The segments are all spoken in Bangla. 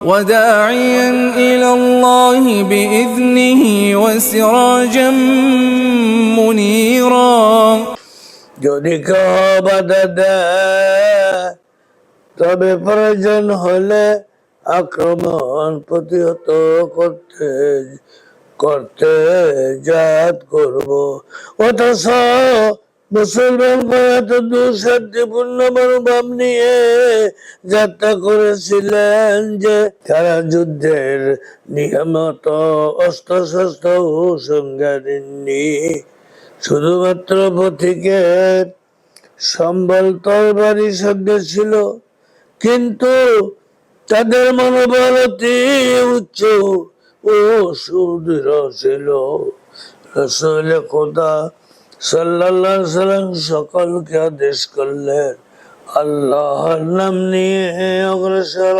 وداعيا إلى الله بإذنه وسراجا منيرا যদি কেউ বাধা দেয় তবে প্রয়োজন হলে আক্রমণ প্রতিহত করতে করতে জাত করব অথচ মুসলমান এত দুঃশান্তিপূর্ণ মনোভাব নিয়ে যাত্রা করেছিলেন যে তারা যুদ্ধের নিয়মত অস্ত্র শস্ত্র সংজ্ঞা দেননি। শুধুমাত্র পথিকের সম্বল তরবারি সঙ্গে ছিল, কিন্তু তাদের মনোবল অতি উচ্চ ও সুদৃঢ় ছিল। রসুল খোদা আলাইহি সাল্লাম সকলকে আদেশ করলেন, আল্লাহর নাম নিয়ে অগ্রসর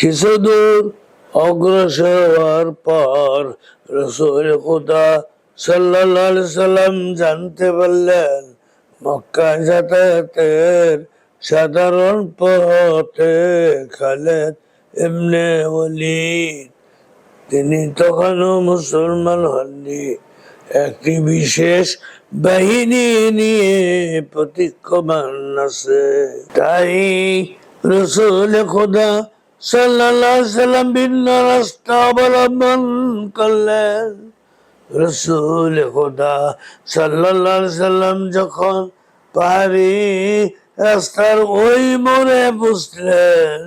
কিছু দূর অগ্রসর হওয়ার পর রসুল খোদা সাল্লাল্লাহু সাল্লাম জানতে পারলেন, মক্কা যাতায়াতের সাধারণ পথে খালেদ এমনি ওয়ালিদ। তিনি তখনও মুসলমান হননি। একটি বিশেষ বাহিনী নিয়ে প্রতীক্ষমান আছে। তাই রসুল খোদা আলাইহি সাল্লাম ভিন্ন রাস্তা অবলম্বন করলেন। রসুল খোদা আলাইহি সাল্লাম যখন পাহাড়ি রাস্তার ওই মোড়ে বসলেন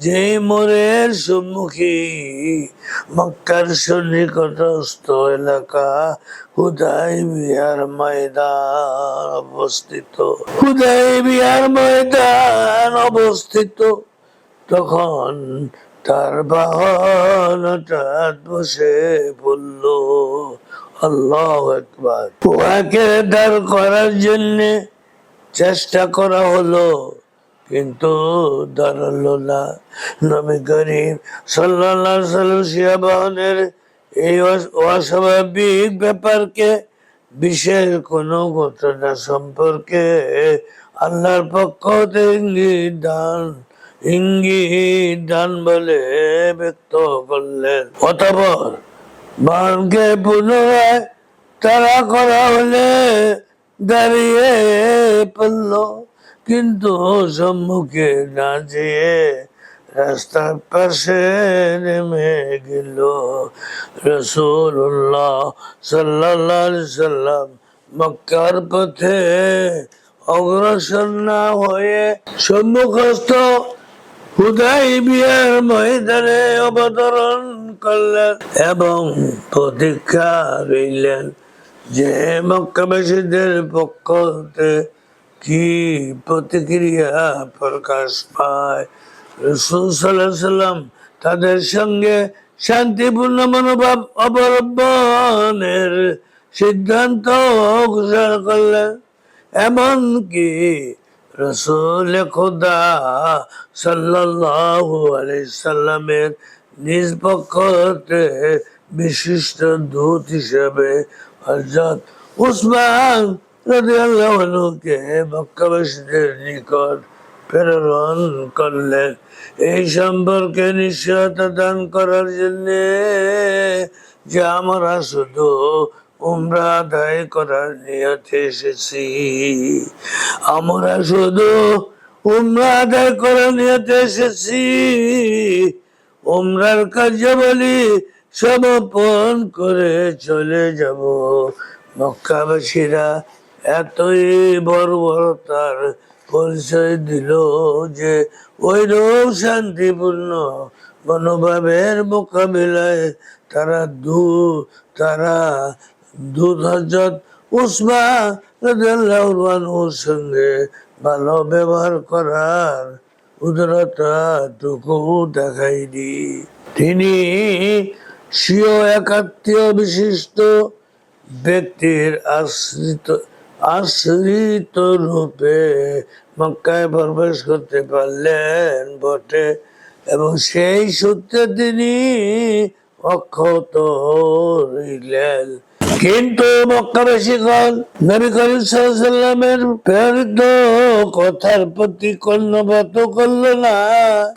যে মোড়ের সম্মুখী মক্কার সন্নিকটস্থ এলাকা হুদাই বিহার ময়দান অবস্থিত। হুদাই বিহার ময়দান অবস্থিত। তখন তার বাহন হঠাৎ বসে পড়ল আল্লাহ একবার উহাকে দাঁড় করার জন্যে চেষ্টা করা হলো। কিন্তু দাঁড়াল না নবী করিম আলাইহি সাল্লাম এই অস্বাভাবিক ব্যাপারকে বিশেষ কোনো ঘটনা সম্পর্কে আল্লাহর পক্ষ ইঙ্গিত দান ইঙ্গিত, দান বলে ব্যক্ত করলেন। অতপর বানকে পুনরায় তারা করা হলে দাঁড়িয়ে পড়ল। কিন্তু সম্মুখে না রাস্তার পাশে নেমে গেল রসুল্লাহ সাল্লাহ সাল্লাম। মক্কার পথে অগ্রসর না হয়ে সম্মুখস্থ হুদাই ময়দানে অবতরণ করলেন এবং প্রতীক্ষা রইলেন যে মক্কাবাসীদের পক্ষ কি প্রতিক্রিয়া প্রকাশ পায়? রসুল সাল্লাহ সাল্লাম তাদের সঙ্গে শান্তিপূর্ণ মনোভাব অবলম্বনের সিদ্ধান্ত ঘোষণা করলেন। এমনকি রসুল খোদা সাল্লামের নিজ পক্ষ হতে বিশিষ্ট দূত হিসেবে হযরত উসমান রাদিয়াল্লাহু আনহুকে মক্কাবাসীদের নিকট প্রেরণ করলেন। এই সম্পর্কে নিশ্চয়তা দান করার জন্য যে আমরা শুধু উমরা আদায় করার নিয়তে এসেছি। আমরা শুধু উমরা আদায় করার নিয়তে এসেছি। উমরার কার্যাবলী সমাপন করে চলে যাব। মক্কাবাসীরা এতই বর্বরতার পরিচয় দিল যে ওই রোগ শান্তিপূর্ণ মনোভাবের মোকাবিলায় তারা দু, তারা দুধ হজরত উসমা রাদিয়াল্লাহুর সঙ্গে ভালো ব্যবহার করার উদারতাটুকু তিনি স্বীয় একাত্মীয় বিশিষ্ট ব্যক্তির আশ্রিত আশ্রিত রূপে মক্কায় প্রবেশ করতে পারলেন বটে। এবং সেই সূত্রে তিনি অক্ষত রইলেন কিন্তু মক্কাবাসীগণ নবী করিম সাল্লামের প্রেরিত কথার প্রতি কর্ণপাত করল না,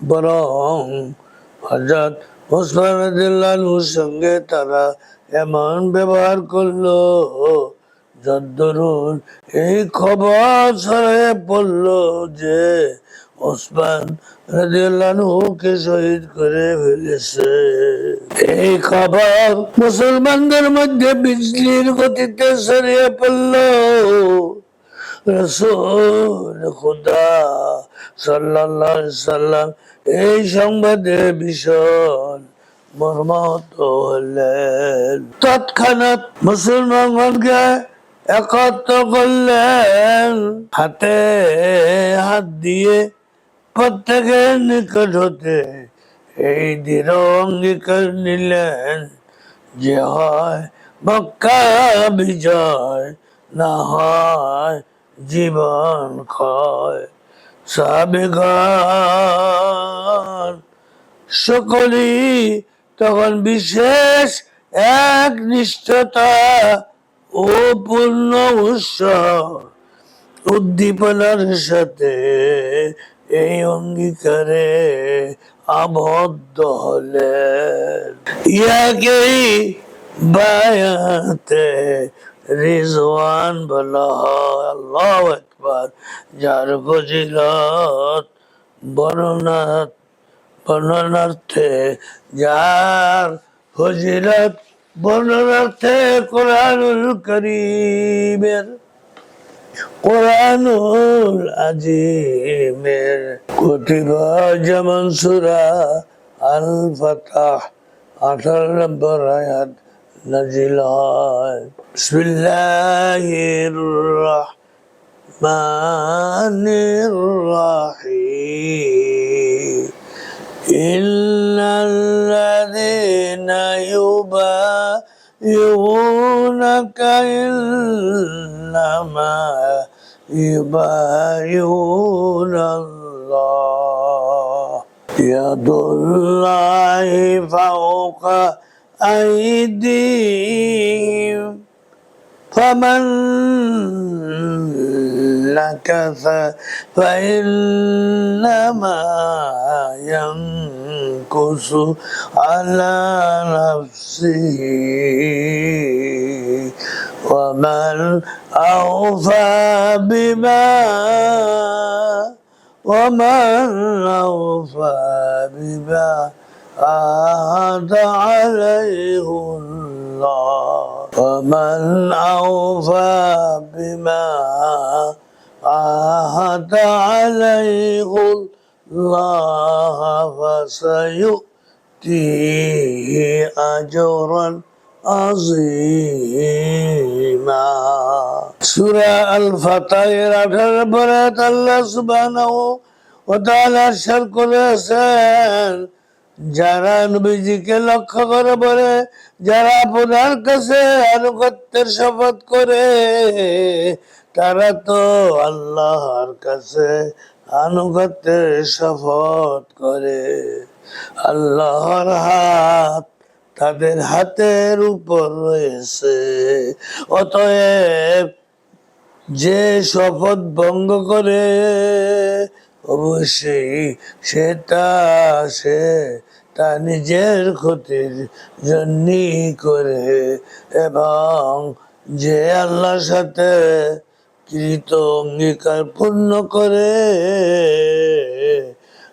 বরং হজরত ওসমান সঙ্গে তারা এমন ব্যবহার করল। যদ্দরুন এই খবর ছড়িয়ে পড়ল যে ওসমান রাদিয়াল্লাহুকে শহীদ করে ফেলেছে। এই খবর মুসলমানদের মধ্যে বিজলির গতিতে ছড়িয়ে পড়ল। রসুল খুদা আলাইহি সাল্লাম এই সংবাদে ভীষণ মর্মাহত হলেন। তৎক্ষণাৎ মুসলমানগণকে একত্র করলেন হাতে হাত দিয়ে প্রত্যেকের নিকট হতে এই দৃঢ় অঙ্গীকার নিলেন যে হয় মক্কা বিজয়, না হয় জীবন ক্ষয়। সাবেগান সকলেই তখন বিশেষ এক নিষ্ঠতা ও পূর্ণ উদ্দীপনার সাথে এই অঙ্গীকারে আবদ্ধ হলেন। ইয়াকেই বায়াতে রিজওয়ান বলা হয়। আল্লাহ একবার যার ফজিলত বর্ণনা বর্ণনার্থে যার ফজিলত বর্ণনার্থে কোরআনুল করিমের, কোরআনুল আজিমের কতিবা যেমন সুরা আল ফাতাহ আঠারো নম্বর আয়াত নাজিল বিসমিল্লাহির রহমানির রহিম। إن الذين يبايعونك إنما يبايعون الله يد الله فوق أيديهم فمن نكث فإنما ينكث على نفسه ومن أوفى بما ومن أوفى بما عاد عليه الله. ومن أوفى بما عاهد عليه الله فسيؤتيه أجرا عظيما سورة الفطير আঠারো বরাত আল্লাহ সুবহানাহু ওয়া তাআলা শেয়ার করেছেন যারা নবীজিকে লক্ষ্য করে বলে, যারা আপনার কাছে আনুগত্যের শপথ করে, তারা তো আল্লাহর কাছে আনুগত্যের শপথ করে। আল্লাহর হাত তাদের হাতের উপর রয়েছে। অতএব যে শপথ ভঙ্গ করে অবশ্যই সেটা সে তা নিজের ক্ষতির জন্যই করে এবং যে আল্লাহর সাথে কৃত অঙ্গীকার পূর্ণ করে,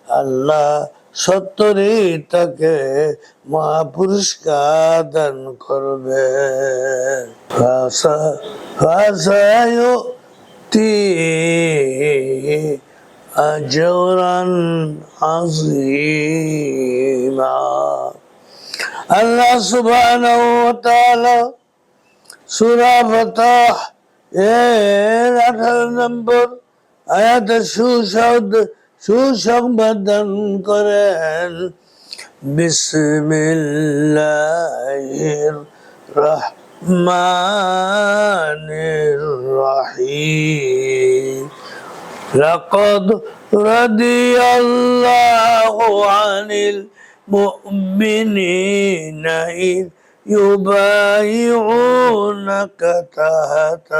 আল্লাহ সত্তরই তাকে মহাপুরস্কার দান করবে। ফাসা- ফাসায়ুতিহি আজরান আজিমা আল্লাহ সুবহানাহু ওয়া তাআলা সূরা ফাতাহ এর 18 নম্বর আয়াতে সুসংবাদ সুসংবাদ দান করেন বিসমিল্লাহির রহমানির রহিম لقد رضي الله عن المؤمنين إذ يبايعونك تحت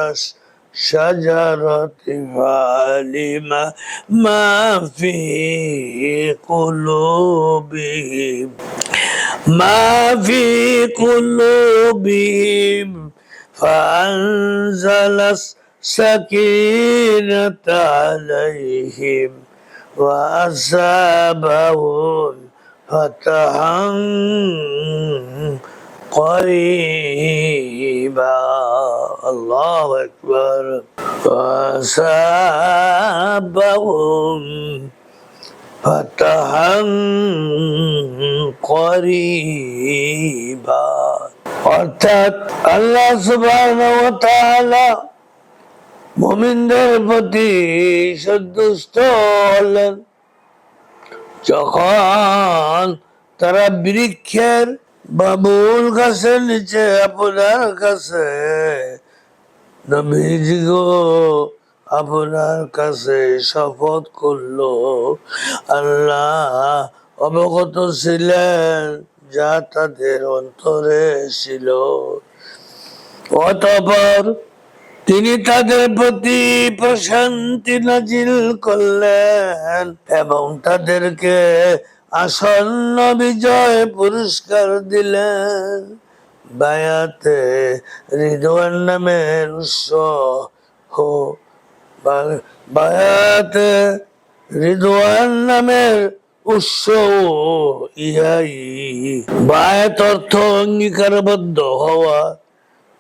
الشجرة فعلم ما في قلوبهم ما في قلوبهم فأنزل السكينة عليهم وأصابهم فتحا قريبا الله أكبر وأصابهم فتحا قريبا অর্থাৎ আল্লাহ সুবহানাহু ওয়া তাআলা মুমিনদের প্রতি সন্তুষ্ট হলেন। যখন তারা বৃক্ষের বাবুল গাছের নিচে, আপনার কাছে আপনার কাছে শপথ করল, আল্লাহ অবগত ছিলেন যা তাদের অন্তরে ছিল। অতপর তিনি তাদের প্রতি প্রশান্তি নাজিল করলেন এবং তাদেরকে আসন্ন বিজয় পুরস্কার দিলেন। বায়াতে রিদওয়ান নামের উৎস হো বায়াতে রিদওয়ান নামের উৎস ইহাই। বায়াত অর্থ অঙ্গীকারবদ্ধ হওয়া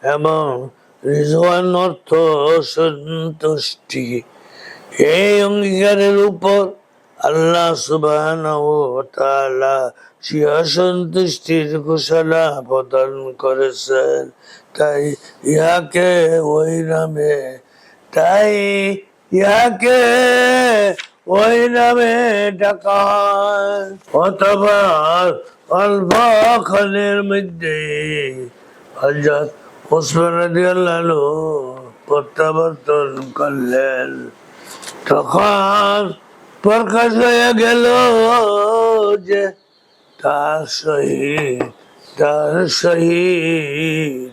এবং রিজওয়ান অর্থ সন্তুষ্টি এই অঙ্গীকারের উপর আল্লাহ সুবহানাহু ও তালা সিয়া সন্তুষ্টির ঘোষণা প্রদান করেছেন। তাই ইহাকে ওই নামে, তাই ইহাকে ওই নামে ডাকা অথবা অল্প ক্ষণের মধ্যে হজরত ওসমান রাদিয়াল্লাহু প্রত্যাবর্তন করলেন তখন প্রকাশ হয়ে গেল যে তার শহীদ তার শহীদ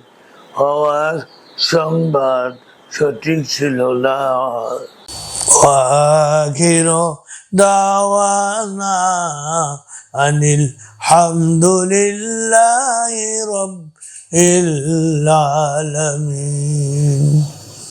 হওয়ার সংবাদ সঠিক ছিল না وآخر دعوانا أن الحمد لله رب العالمين.